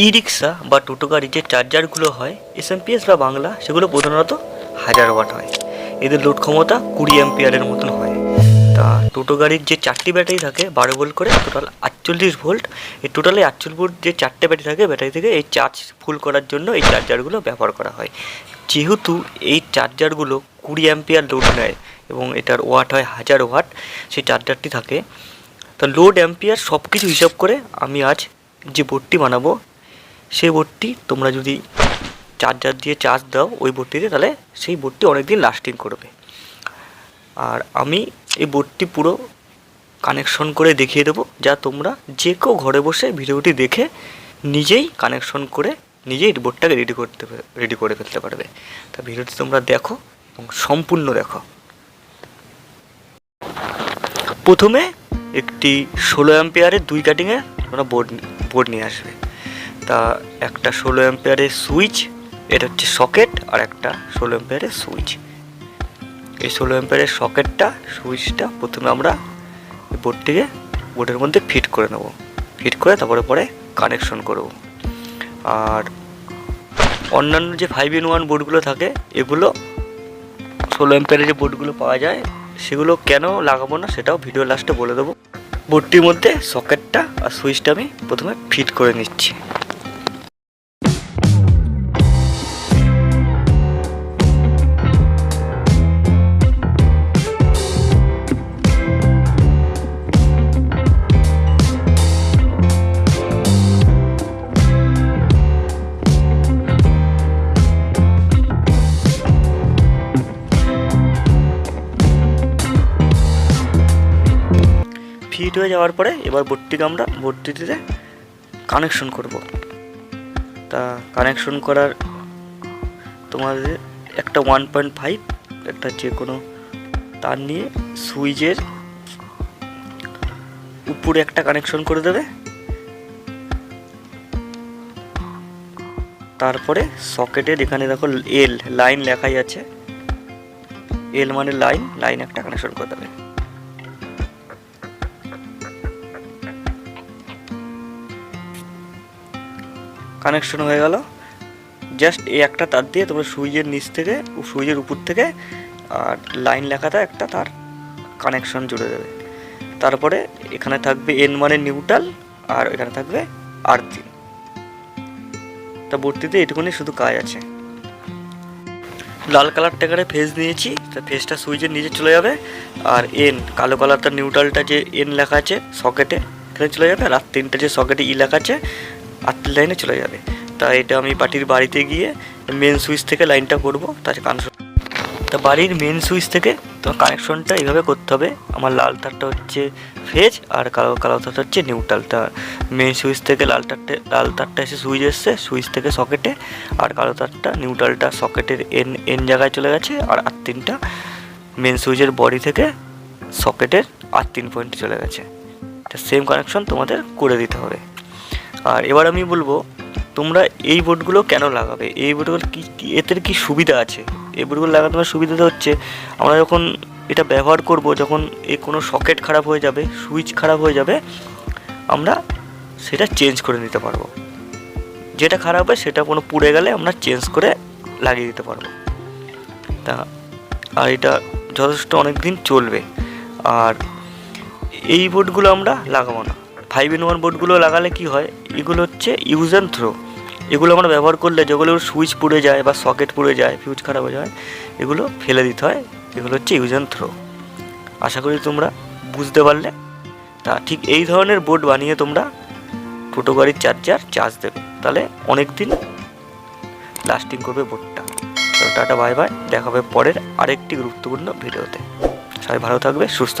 ই রিক্সা বা টোটো গাড়ির যে চার্জারগুলো হয় এসএমপিএস বা বাংলা, সেগুলো প্রধানত হাজার ওয়াট হয়। এদের লোড ক্ষমতা কুড়ি অ্যাম্পিয়ারের মতন হয়। তা টোটো গাড়ির যে চারটি ব্যাটারি থাকে, বারো ভোল্ট করে, টোটাল আটচল্লিশ ভোল্ট। এই টোটালি আটচল্লিশ ভোল্ট যে চারটে ব্যাটারি থাকে, ব্যাটারি থেকে এই চার্জ ফুল করার জন্য এই চার্জারগুলো ব্যবহার করা হয়। যেহেতু এই চার্জারগুলো কুড়ি অ্যাম্পিয়ার লোড নেয় এবং এটার ওয়াট হয় হাজার ওয়াট, সেই চার্জারটি থাকে। তো লোড অ্যাম্পিয়ার সব কিছু হিসাব করে আমি আজ যে বোর্ডটি বানাবো সেই বোর্ডটি তোমরা যদি চার্জার দিয়ে চার্জ দাও ওই বোর্ডটিতে তাহলে সেই বোর্ডটি অনেক দিন লাস্টিং করবে। আর আমি এই বোর্ডটি পুরো কানেকশন করে দেখিয়ে দেবো, যা তোমরা যে কেউ ঘরে বসে ভিডিওটি দেখে নিজেই কানেকশন করে নিজেই বোর্ডটাকে রেডি করতে রেডি করে ফেলতে পারবে। তা ভিডিওটি তোমরা দেখো এবং সম্পূর্ণ দেখো। প্রথমে একটি ষোলো অ্যাম্পিয়ারের দুই কাটিংয়ে তোমরা বোর্ড বোর্ড নিয়ে আসবে। তা একটা ষোলো অ্যাম্পিয়ারের সুইচ, এটা হচ্ছে সকেট, আর একটা ষোলো অ্যাম্পিয়ারের সুইচ। এই ষোলো অ্যাম্পিয়ারের সকেটটা, সুইচটা প্রথমে আমরা বোর্ডটিকে বোর্ডের মধ্যে ফিট করে নেব। ফিট করে তারপরে পরে কানেকশন করব। আর অন্যান্য যে ফাইভ ইন ওয়ান বোর্ডগুলো থাকে, এগুলো ষোলো অ্যাম্পিয়ারের যে বোর্ডগুলো পাওয়া যায়, সেগুলো কেন লাগাবো না সেটাও ভিডিও লাস্টে বলে দেবো। বোর্ডটির মধ্যে সকেটটা আর সুইচটা আমি প্রথমে ফিট করে নিচ্ছি। ফিট হয়ে যাওয়ার পরে এবার বোর্ডটিকে আমরা বোর্ডটিতে কানেকশন করব। তা কানেকশন করার তোমাদের একটা ওয়ান পয়েন্ট ফাইভ একটা যে কোনো তার নিয়ে সুইচের উপরে একটা কানেকশন করে দেবে। তারপরে সকেটের এখানে দেখো এল লাইন লেখাই আছে। এল মানে লাইন লাইন একটা কানেকশন করে দেবে। কানেকশন হয়ে গেল। জাস্ট এই একটা তার দিয়ে তোমরা সুইচের নিচ থেকে, সুইচের উপর থেকে, আর লাইন লেখাটা একটা তার কানেকশন জুড়ে দেবে। তারপরে এখানে থাকবে এন মানে নিউট্রাল আর এখানে থাকবে আর আর্থিং তা বোর্ডটিতে এটুকুনি শুধু কাজ আছে। লাল কালারটা এখানে ফেজ নিয়েছি, তা ফেজটা সুইচের নিচে চলে যাবে, আর এন কালো কালারটা নিউট্রালটা যে এন লেখা আছে সকেটে এখানে চলে যাবে, আর তিনটা যে সকেটে ই লেখা আছে আটটি লাইনে চলে যাবে। তা এটা আমি পার্টির বাড়িতে গিয়ে মেন সুইচ থেকে লাইনটা করব, তার কানেকশন তা বাড়ির মেন সুইচ থেকে তোমার কানেকশনটা এইভাবে করতে হবে। আমার লাল তারটা হচ্ছে ফেজ আর কালো কালো তারটা হচ্ছে নিউট্রাল তা মেন সুইচ থেকে লাল তারটা লাল তারটা এসে সুইচ এসছে সুইচ থেকে সকেটে আর কালো তারটা নিউট্রালটা সকেটের এন এন জায়গায় চলে গেছে আর আর তিনটা মেন সুইচের বডি থেকে সকেটের আর তিন পয়েন্টে চলে গেছে। তা সেম কানেকশন তোমাদের করে দিতে হবে। আর এবার আমি বলব, তোমরা এই বোর্ডগুলো কেন লাগাবে? এই বোর্ডগুলো কি এদের কি সুবিধা আছে? এই বোর্ডগুলো লাগাতে আমার সুবিধাটা হচ্ছে, আমরা যখন এটা ব্যবহার করব, যখন এ কোনো সকেট খারাপ হয়ে যাবে, সুইচ খারাপ হয়ে যাবে, আমরা সেটা চেঞ্জ করে নিতে পারব। যেটা খারাপ হয় সেটা কোনো পুড়ে গেলে আমরা চেঞ্জ করে লাগিয়ে দিতে পারব। তা, আর এটা যথেষ্ট অনেক দিন চলবে। আর এই বোর্ডগুলো আমরা লাগাবো না। ফাইভ ইন ওয়ান বোর্ডগুলো লাগালে কি হয় এগুলো হচ্ছে ইউজ অ্যান্ড থ্রো এগুলো আমরা ব্যবহার করলে যেগুলো সুইচ পুড়ে যায় বা সকেট পুড়ে যায় ফিউজ খারাপ হয়ে যায়, এগুলো ফেলে দিতে হয়। এগুলো হচ্ছে ইউজ অ্যান্ড থ্রো আশা করি তোমরা বুঝতে পারলে। তা ঠিক এই ধরনের বোর্ড বানিয়ে তোমরা টোটো গাড়ির চার্জার চার্জ দেবে। তাহলে অনেক দিন লাস্টিং করবে বোর্ডটা টাটা বাই বাই দেখাবে পরের আরেকটি গুরুত্বপূর্ণ ভিডিওতে সবাই ভালো থাকবে, সুস্থ থাকবে।